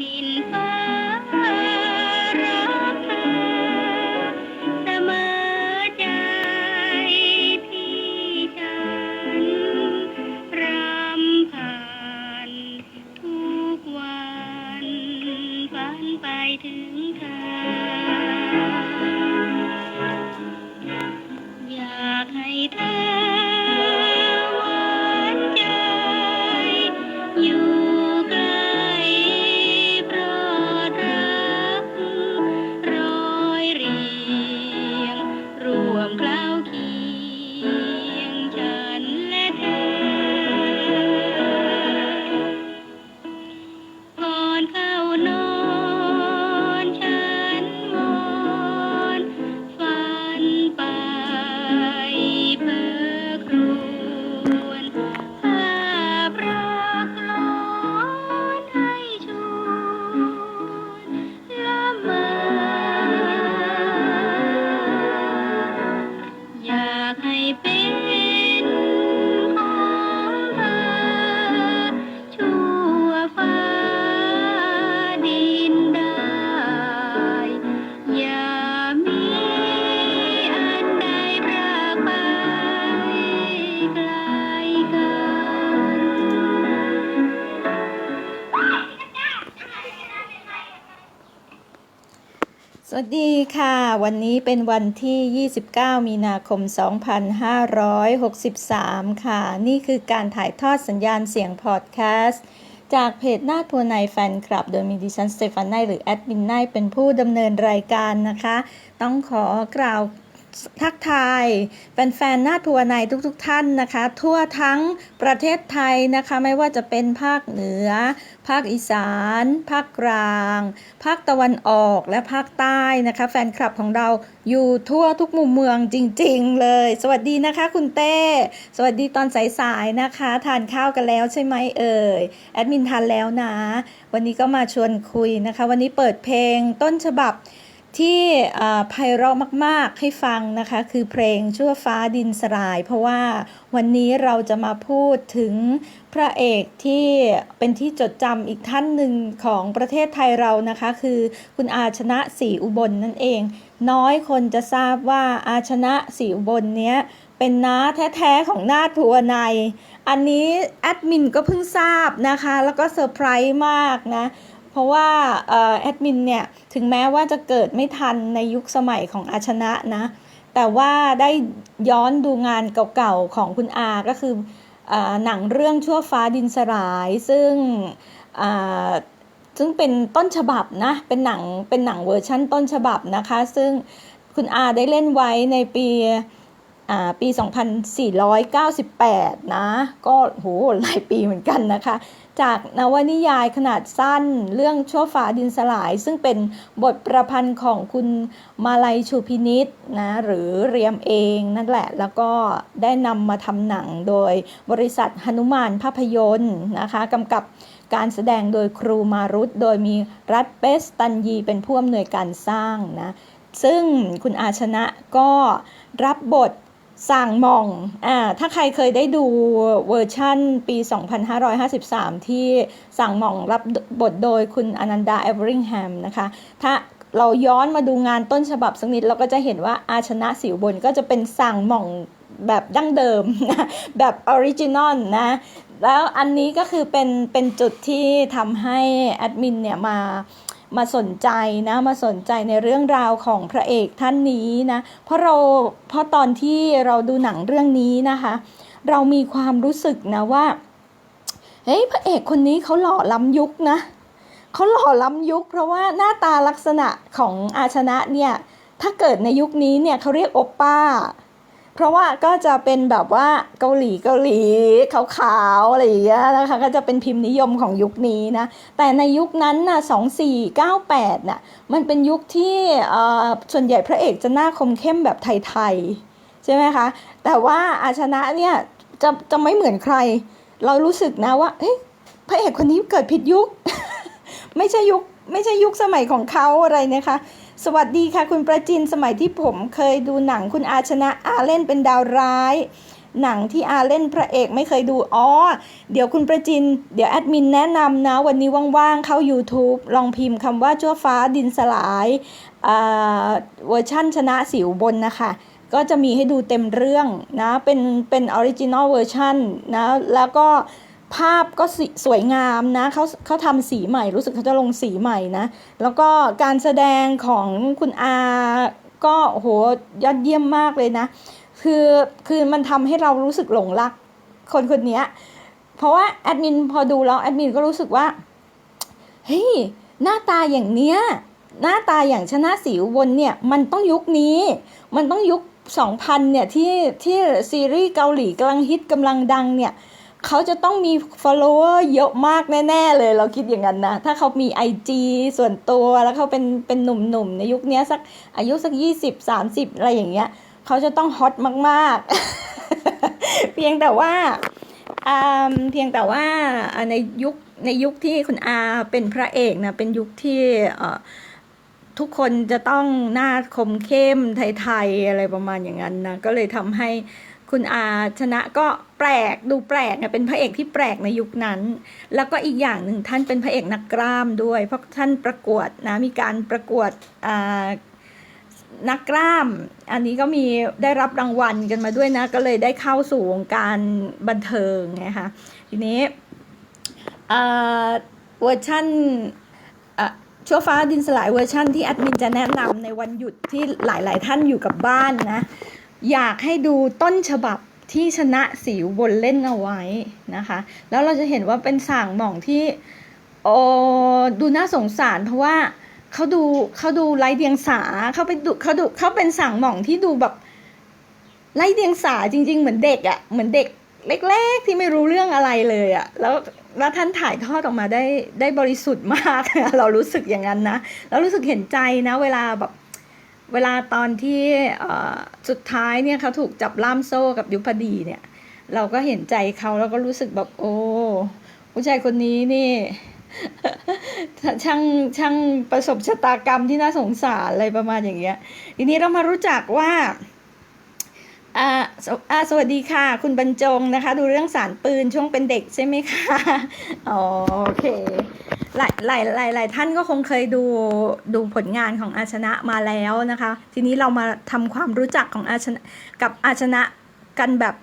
ดิน ดีค่ะ วันนี้เป็นวันที่ 29 มีนาคม 2563 ค่ะ นี่คือการถ่ายทอดสัญญาณเสียงพอดแคสต์ จากเพจนาดพัวในแฟนคลับ โดยมีดิฉันสเตฟานไนหรือแอดมินไนเป็นผู้ดำเนินรายการนะคะ ต้องขอกล่าว ทักทายแฟนๆนาดพัวในทุกๆทท่านนะคะ ทั่วทั้งประเทศไทยนะคะ ไม่ว่าจะเป็นภาคเหนือ ภาคอีสาน ภาคกลาง ภาคตะวันออกและภาคใต้นะคะ แฟนคลับของเราอยู่ทั่วทุกมุมเมืองจริง ๆ เลย สวัสดีนะคะ คุณเต้ สวัสดีตอนสายๆนะคะ ทานข้าวกันแล้วใช่ไหมเอ่ยแอดมินทานแล้วนะ วันนี้ก็มาชวนคุยนะคะ วันนี้เปิดเพลงต้นฉบับ ที่ไพเราะมาก ๆ ให้ฟังนะคะ คือเพลงชั่วฟ้าดินสลาย เพราะว่าวันนี้เราจะมาพูดถึงพระเอกที่เป็นที่จดจำอีกท่านหนึ่งของประเทศไทยเรานะคะ คือคุณอาชนะศรีอุบลนั่นเอง น้อยคนจะทราบว่าอาชนะศรีอุบลเนี้ยเป็นน้าแท้ ๆ ของนาถภูวนัยอันนี้แอดมินก็เพิ่งทราบนะคะ แล้วก็เซอร์ไพรส์มากนะ ราะว่าแอดมินเนี่ยถึงแม้ว่าจะเกิดไม่ทันในยุคสมัยของอาชนะนะ แต่ว่าได้ย้อนดูงานเก่าๆของคุณอาก็คืออหนังเรื่องชั่วฟ้าดินสลายซึ่งซึ่งเป็นต้นฉบับนะเป็นหนังเป็นหนังเวอร์ชั่นต้นฉบับนะคะ ซึ่งคุณอาได้เล่นไว้ในปี ปี 2498 นะ ก็โหหลายปีเหมือนกันนะคะ จากนวนิยายขนาดสั้นเรื่องชั่วฟ้าดินสลาย ซึ่งเป็นบทประพันธ์ของคุณมาลัยชูพินิษนะ หรือเรียมเองนั่นแหละ แล้วก็ได้นำมาทำหนังโดยบริษัทหนุมานภาพยนตร์นะคะกำกับการแสดงโดยครูมารุตโดยมีรัฐเปสตันยีเป็นผู้อำนวยการสร้างนะ ซึ่งคุณอาชนะก็รับบท สั่งมองอ่าถ้าใครเคยได้ดูเวอร์ชั่นปี 2553 ที่สั่งมองรับบทโดยคุณอนันดาเอเวอริงแฮมนะคะ ถ้าเราย้อนมาดูงานต้นฉบับสักนิด เราก็จะเห็นว่าอาชนะสิวบนก็จะเป็นสั่งมองแบบดั้งเดิม แบบออริจินอลนะ แล้วอันนี้ก็คือเป็นเป็นจุดที่ทำให้แอดมินเนี่ยมา มาสนใจนะมาสนใจในเรื่องราวของพระเอกท่านนี้นะเพราะเราเพราะตอนที่เราดูหนังเรื่องนี้นะคะ เรามีความรู้สึกนะว่าเฮ้ยพระเอกคนนี้เขาหล่อล้ำยุคนะเขาหล่อล้ำยุค เพราะว่าหน้าตาลักษณะของอาชนะเนี่ยถ้าเกิดในยุคนี้เนี่ยเขาเรียกโอปป้า เพราะว่าก็จะเป็นแบบว่าเกาหลีเกาหลีขาวๆอะไรอย่างเงี้ยนะคะก็จะเป็นพิมพ์นิยมของยุคนี้นะแต่ในยุคนั้นนะ่ะ2498น่ะมันเป็นยุคที่ส่วนใหญ่พระเอกจะหน้าคมเข้มแบบไทยๆใช่ไหมคะแต่ว่าอาชนะเนี่ยจะจะไม่เหมือนใคร เรารู้สึกนะว่าเฮ้ยพระเอกคนนี้เกิดผิดยุค ไม่ใช่ยุคไม่ใช่ยุคสมัยของเขาอะไรนะคะ สวัสดีค่ะ คุณประจินสมัยที่ผมเคยดูหนังคุณอาชนะอาเล่นเป็นดาวร้าย หนังที่อาเล่นพระเอกไม่เคยดูอ๋อเดี๋ยวคุณประจิน เดี๋ยวแอดมินแนะนำนะ วันนี้ว่างๆเข้า YouTube ลองพิมพ์คำว่าชั่วฟ้าดินสลายอ่าเวอร์ชั่นชนะสิวบนนะคะก็จะมีให้ดูเต็มเรื่องนะ เป็นเป็นออริจินอลเวอร์ชันนะ แล้วก็ ภาพก็สสวยงามนะเขาเขาทำสีใหม่ รู้สึกเขาจะลงสีใหม่นะ แล้วก็การแสดงของคุณอาก็โหยอดเยี่ยมมากเลยนะ คือคือมันทำให้เรารู้สึกหลงรักคนคนนี้เพราะว่าแอดมินพอดูแล้วแอดมินก็รู้สึกว่าเฮ้ยหน้าตาอย่างเนี้ยหน้าตาอย่างชนะสีอุบนเนี่ยมันต้องยุคนี้ มันต้องยุค 2000เนี่ยที่ที่ซีรีส์เกาหลีกำลังฮิตกำลังดังเนี่ย เขาจะต้องมี follower เยอะมากแน่ ๆ เลยเราคิดอย่างนั้นนะ ถ้าเขามี IG ส่วนตัวแล้วเขาเป็นเป็นหนุ่มๆ ในยุคนี้สักอายุสัก 20 30 อะไรอย่างเงี้ยเขาจะต้องฮอตมาก ๆ เพียงแต่ว่าเพียงแต่ว่าในยุคในยุคที่คุณอาเป็นพระเอกนะเป็นยุคที่ทุกคนจะต้องหน้าคมเข้มไทยๆอะไรประมาณอย่างนั้นนะก็เลยทำให้ คุณอาชนะก็แปลกดูแปลกนะเป็นพระเอกที่แปลกในยุคนั้น แล้วก็อีกอย่างหนึ่งท่านเป็นพระเอกนักกล้ามด้วย เพราะท่านประกวดนะมีการประกวดนักกล้าม อันนี้ก็มีได้รับรางวัลกันมาด้วยนะ ก็เลยได้เข้าสู่วงการบันเทิงนะคะทีนี้เวอร์ชันช่อชั่วฟ้าดินสลายเวอร์ชันที่แอดมินจะแนะนำในวันหยุดที่หลาย ๆ ท่านอยู่กับบ้านนะ อยากให้ดูต้นฉบับที่ชนะสีอุบนเล่นเอาไว้นะคะ แล้วเราจะเห็นว่าเป็นสางหม่องที่โอ้ดูน่าสงสารเพราะว่าเขาดูเขาดูไร้เดียงสาเขาไปดูเขาดูเขาเป็นสังหม่องที่ดูแบบไร้เดียงสาจริง ๆ เหมือนเด็กอะ่ะเหมือนเด็กเล็กๆที่ไม่รู้เรื่องอะไรเลยอะ่ะแล้วแล้วท่านถ่ายทอดออกมาได้ได้บริสุทธิ์มาก เรารู้สึกอย่างนั้นนะแล้วรู้สึกเห็นใจนะ เวลาแบบ เวลาตอนที่สุดท้ายเนี่ยเขาถูกจับล่ามโซ่กับยุพดีเนี่ย เราก็เห็นใจเขาแล้วก็รู้สึกแบบโอ้ผู้ชายคนนี้นี่ช่างช่างประสบชะตากรรมที่น่าสงสารอะไรประมาณอย่างเงี้ย ทีนี้เรามารู้จักว่าอ่าสวอ่าสวัสดีค่ะ คุณบรรจงนะคะ ดูเรื่องสารปืนช่วงเป็นเด็กใช่ไหมคะ อ๋อ โอเค หลายหลายหลายหลายท่านก็คงเคยดูดูผลงานของอาชนะมาแล้วนะคะ ทีนี้เรามาทำความรู้จักของอาชนะกับอาชนะกันแบบ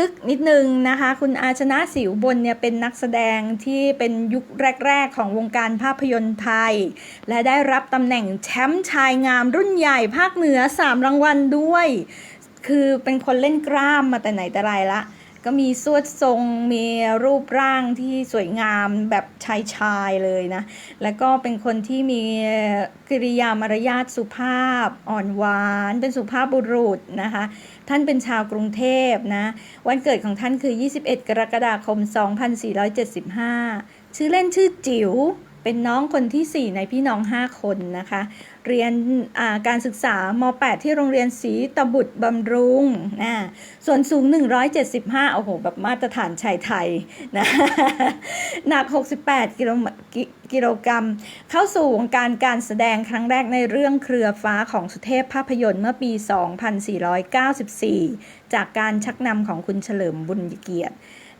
ลึกๆนิดนึงนะคะ คุณอาชนะสิวบนเนี่ยเป็นนักแสดงที่เป็นยุคแรก ๆ ของวงการภาพยนตร์ไทย และได้รับตำแหน่งแชมป์ชายงามรุ่นใหญ่ภาคเหนือ 3 รางวัลด้วย คือเป็นคนเล่นกล้ามมาแต่ไหนแต่ไรละ ก็มีสวดทรงมีรูปร่างที่สวยงามแบบชายชายเลยนะ แล้วก็เป็นคนที่มีกิริยามารยาทสุภาพอ่อนหวาน เป็นสุภาพบุรุษนะคะ ท่านเป็นชาวกรุงเทพนะ วันเกิดของท่านคือ 21 กรกฎาคม 2475 ชื่อเล่นชื่อจิ๋ว เป็นน้องคนที่ 4 ในพี่น้อง 5 คนนะคะ เรียนการศึกษาม .8 ที่โรงเรียนศรีตบุตรบำรุงนะส่วนสูง 175 โอ้โห แบบมาตรฐานชายไทยนะหนัก 68 กิโลกิกิโลกรัม เข้าสู่วงการการแสดงครั้งแรกในเรื่องเครือฟ้าของสุเทพภาพยนตร์เมื่อปี 2494 จากการชักนำของคุณเฉลิมบุญเกียรติ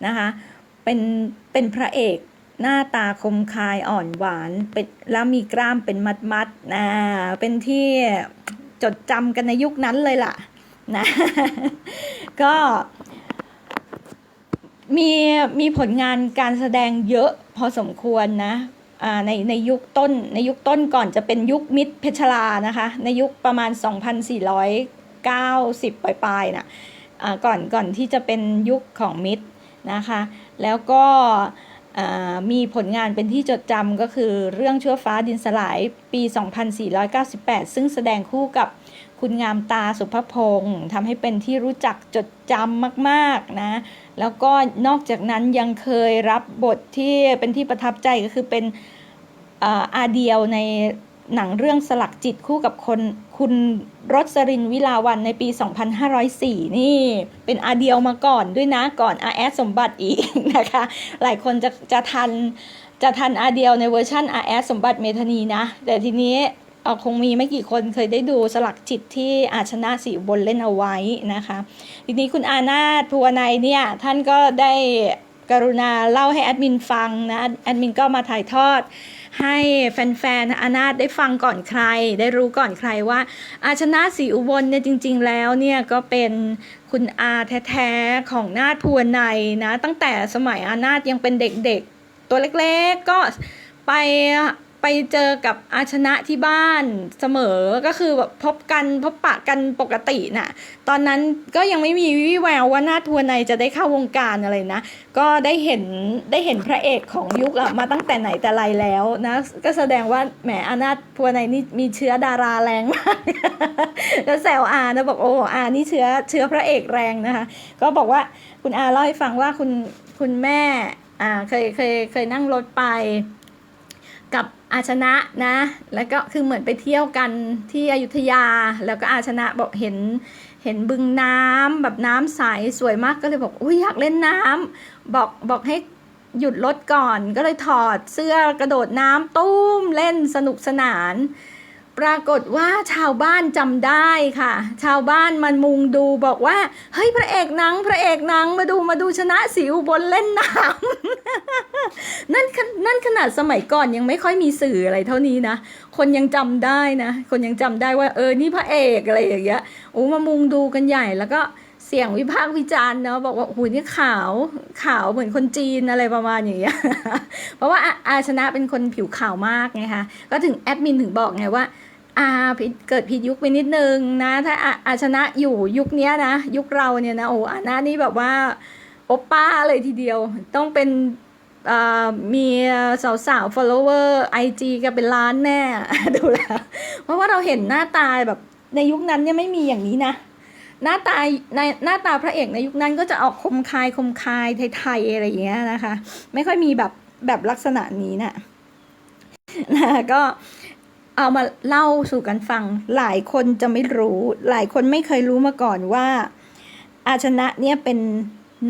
นะคะ เป็นเป็นพระเอก หน้าตาคมคายอ่อนหวานเป็นแล้วมีกล้ามเป็นมัดมัดนะเป็นที่จดจำกันในยุคนั้นเลยล่ะนะก็มีมีผลงานการแสดงเยอะพอสมควรนะในในยุคต้นในยุคต้นก่อนจะเป็นยุคมิตรเพชรลานะคะ ในยุคประมาณ 2,490 ปลายๆนะอ่าก่อนก่อนที่จะเป็นยุคของมิตรนะคะ แล้วก็ มีผลงานเป็นที่จดจำก็คือเรื่องชั่วฟ้าดินสลายปี 2498 ซึ่งแสดงคู่กับคุณงามตาสุภพงศ์ทำให้เป็นที่รู้จักจดจำมากๆนะ แล้วก็นอกจากนั้นยังเคยรับบทที่เป็นที่ประทับใจก็คือเป็นอ่าอาเดียวใน หนังเรื่องสลักจิตคู่กับคนคุณรสรินวิลาวันในปี 2504 นี่เป็นอาเดียวมาก่อนด้วยนะก่อนอาแอดสมบัติอีกนะคะ หลายคนจะจะทันจะทันอาเดียวในเวอร์ชันอาแอดสมบัติเมธานีนะ แต่ทีนี้เออคงมีไม่กี่คนเคยได้ดูสลักจิตที่อาชนะสีบนเล่นเอาไว้นะคะ ทีนี้คุณอานาถภูวนัยเนี่ยท่านก็ได้ กรุณาเล่าให้แอดมินฟังนะแอดมินก็มาถ่ายทอด ให้แฟนๆอานาถได้ฟังก่อนใคร ได้รู้ก่อนใครว่า อาชนะศรีอุบลเนี่ยจริง ๆ แล้วเนี่ยก็เป็นคุณอาแท้ๆของนาถภูวนัยนะ ตั้งแต่สมัยอานาถยังเป็นเด็กๆ ตัวเล็กๆก็ไป ไปเจอกับอาชนะที่บ้านเสมอก็คือแบบพบกันพบปะกันปกติน่ะตอนนั้นก็ยังไม่มีวิแววว่าน้าทัวร์ในจะได้เข้าวงการอะไรนะ ก็ได้เห็นได้เห็นพระเอกของยุคมาตั้งแต่ไหนแต่ไรแล้วนะก็แสดงว่าแหมอานาทัวร์ในนี่มีเชื้อดาราแรงมากแล้วแซวอานะบอกโอ้อานี่เชื้อเชื้อพระเอกแรงนะคะ ก็บอกว่าคุณอาเล่าให้ฟังว่าคุณคุณแม่อ่าเคยเคยเคยนั่งรถไปกับ อาชนะนะ แล้วก็คือเหมือนไปเที่ยวกันที่อยุธยา แล้วก็อาชนะบอกเห็นเห็นบึงน้ำแบบน้ำใสสวยมากก็เลยบอกอุ้ยอยากเล่นน้ำบอกบอกให้หยุดรถก่อนก็เลยถอดเสื้อกระโดดน้ำตุ้มเล่นสนุกสนาน ปรากฏว่าชาวบ้านจำได้ค่ะ ชาวบ้านมันมุงดูบอกว่า เฮ้ยพระเอกหนัง พระเอกหนังมาดูมาดูชนะสิวบนเล่นน้ำนั่นขนั่นขนาดสมัยก่อนยังไม่ค่อยมีสื่ออะไรเท่านี้นะ คนยังจำได้นะ คนยังจำได้ว่าเออนี่พระเอกอะไรอย่างเงี้ยโอ้มามุงดูกันใหญ่แล้วก็ สียงวิพากษ์วิจารณ์เนาะบอกว่าโอ้โหนี่ขาวขาวเหมือนคนจีนอะไรประมาณอย่างเงี้ยเพราะว่าอาอาชนะเป็นคนผิวขาวมากไงคะก็ถึงแอดมินถึงบอกไงว่าอาเกิดผิดยุคไปนิดนึงนะ ถ้าอาอาชนะอยู่ยุคนี้นะ ยุคเราเนี่ยนะโอ้อานานี่แบบว่าโอปป้าเลยทีเดียว ต้องเป็นมีสาวสาว follower IG กันเป็นล้านแน่ดูแล้วเพราะว่าเราเห็นหน้าตาแบบในยุคนั้นเนี่ยไม่มีอย่างนี้นะ หน้าตาในหน้าตาพระเอกในยุคนั้นก็จะออกคมคายคมคายไทยๆอะไรอย่างเงี้ยนะคะ ไม่ค่อยมีแบบแบบลักษณะนี้นะนะก็เอามาเล่าสู่กันฟัง หลายคนจะไม่รู้ หลายคนไม่เคยรู้มาก่อนว่า อาชนะเนี่ยเป็น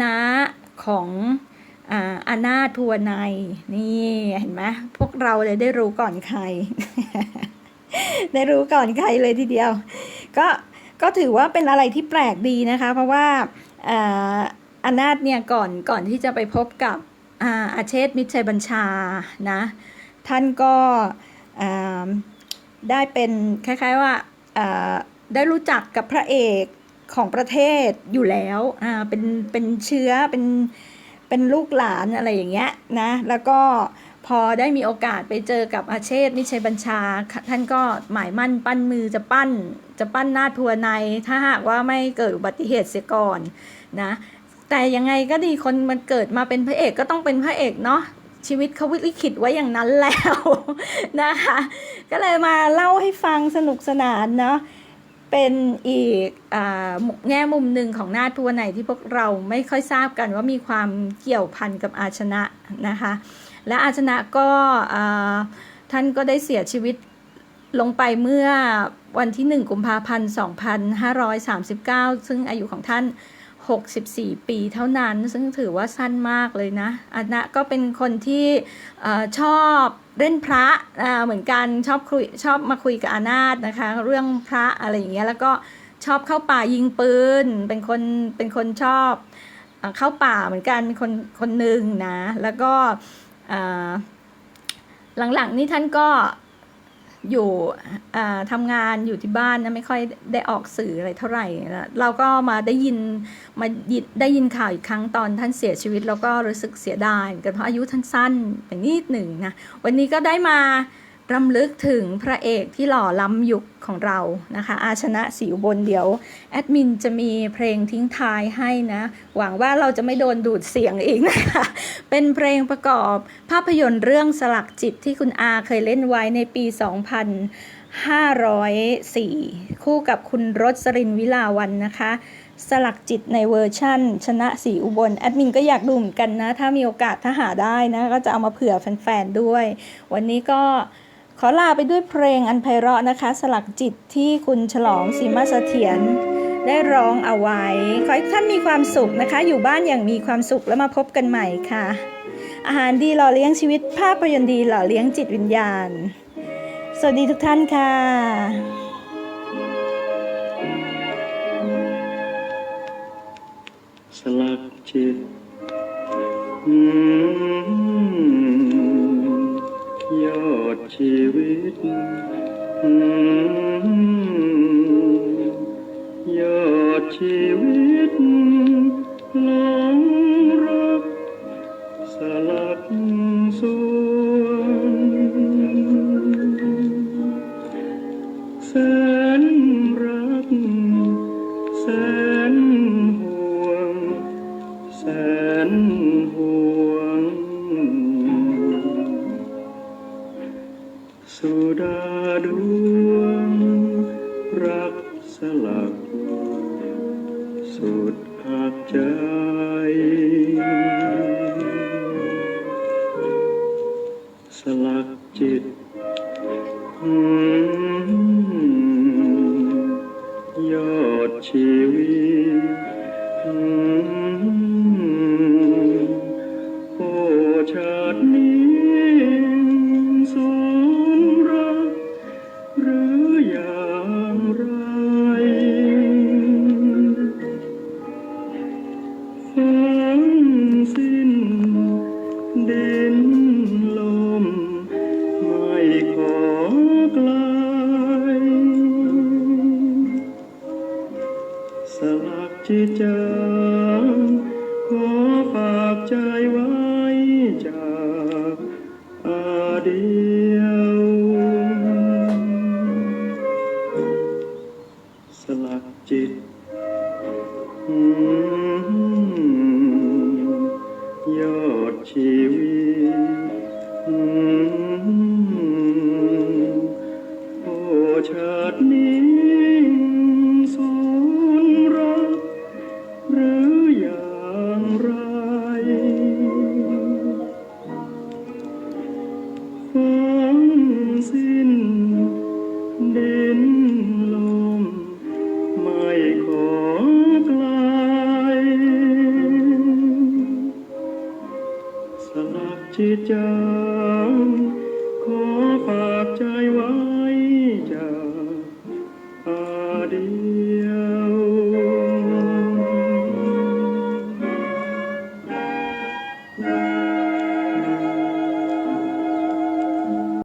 น้าของอาอานาทัวร์ในนี่เห็นไหมพวกเราเลยได้รู้ก่อนใคร ได้รู้ก่อนใครเลยทีเดียว ก็ ก็ถือว่าเป็นอะไรที่แปลกดีนะคะ เพราะว่าอานาถเนี่ยก่อนก่อนที่จะไปพบกับอาอาเชษมิชัยบัญชานะท่านก็ได้เป็นคล้ายๆว่าาได้รู้จักกับพระเอกของประเทศอยู่แล้วเป็นเป็นเชื้อเป็นเป็นลูกหลานอะไรอย่างเงี้ยนะแล้วก็พอได้มีโอกาสไปเจอกับอาเชษฐ์นิชัยบัญชา ท่านก็หมายมั่นปั้นมือจะปั้น จะปั้นหน้าทัวใน ถ้าหากว่าไม่เกิดอุบัติเหตุเสียก่อนนะ แต่ยังไงก็ดีคนมันเกิดมาเป็นพระเอกก็ต้องเป็นพระเอกเนาะชีวิตเขาลิขิตไว้อย่างนั้นแล้วนะคะ ก็เลยมาเล่าให้ฟังสนุกสนานเนาะเป็นอีกอแง่มุมหนึ่งของนาทัวไหนที่พวกเราไม่ค่อยทราบกันว่ามีความเกี่ยวพันกับอาชนะนะคะ และอาชนะก็ท่านก็ได้เสียชีวิต ลงไปเมื่อวันที่ 1 กุมภาพันธ์ 2539 ซึ่งอายุของท่าน 64 ปีเท่านั้น ซึ่งถือว่าสั้นมากเลยนะอานะก็เป็นคนที่ชอบเล่นพระเหมือนกันชอบคุยชอบมาคุยกับอานาถนะคะ เรื่องพระอะไรอย่างเงี้ยแล้วก็ชอบเข้าป่ายิงปืน เป็นคนเป็นคนชอบเอเข้าป่าเหมือนกันคนคนหนึ่งนะ แล้วก็หลังๆนี่ท่านก็ อยู่ทำงานอยู่ที่บ้านนะไม่ค่อยได้ออกสื่ออะไรเท่าไหร่เราก็มาได้ยินมาได้ยินข่าวอีกครั้งตอนท่านเสียชีวิต แล้วก็รู้สึกเสียดายกันเพราะอายุท่านสั้นไปนิดหนึ่งนะวันนี้ก็ได้มา รำลึกถึงพระเอกที่หล่อล้ำยุคของเรานะคะ อาชนะสีอุบลเดี๋ยว แอดมินจะมีเพลงทิ้งท้ายให้นะ หวังว่าเราจะไม่โดนดูดเสียงอีกนะคะ เป็นเพลงประกอบภาพยนตร์เรื่องสลักจิตที่คุณอาเคยเล่นไว้ในปี 2504 คู่กับคุณรสรินวิลาวันนะคะ สลักจิตในเวอร์ชั่น ชนะสีอุบล แอดมินก็อยากดูเหมือนกันนะ ถ้ามีโอกาสถ้าหาได้นะ ก็จะเอามาเผื่อแฟนๆด้วย วันนี้ก็ ขอลาไปด้วยเพลงอันไพเราะนะคะ สลักจิตที่คุณฉลองสีมาสเสถียรได้ร้องเอาไว้ ขอให้ท่านมีความสุขนะคะ อยู่บ้านอย่างมีความสุขแล้วมาพบกันใหม่ค่ะ อาหารดีหล่อเลี้ยงชีวิต ภาพยนตร์ดีหล่อเลี้ยงจิตวิญญาณ สวัสดีทุกท่านค่ะสลักจิต ชีวิตยอดชีวิตหลงรักสลักส่วน chi wi.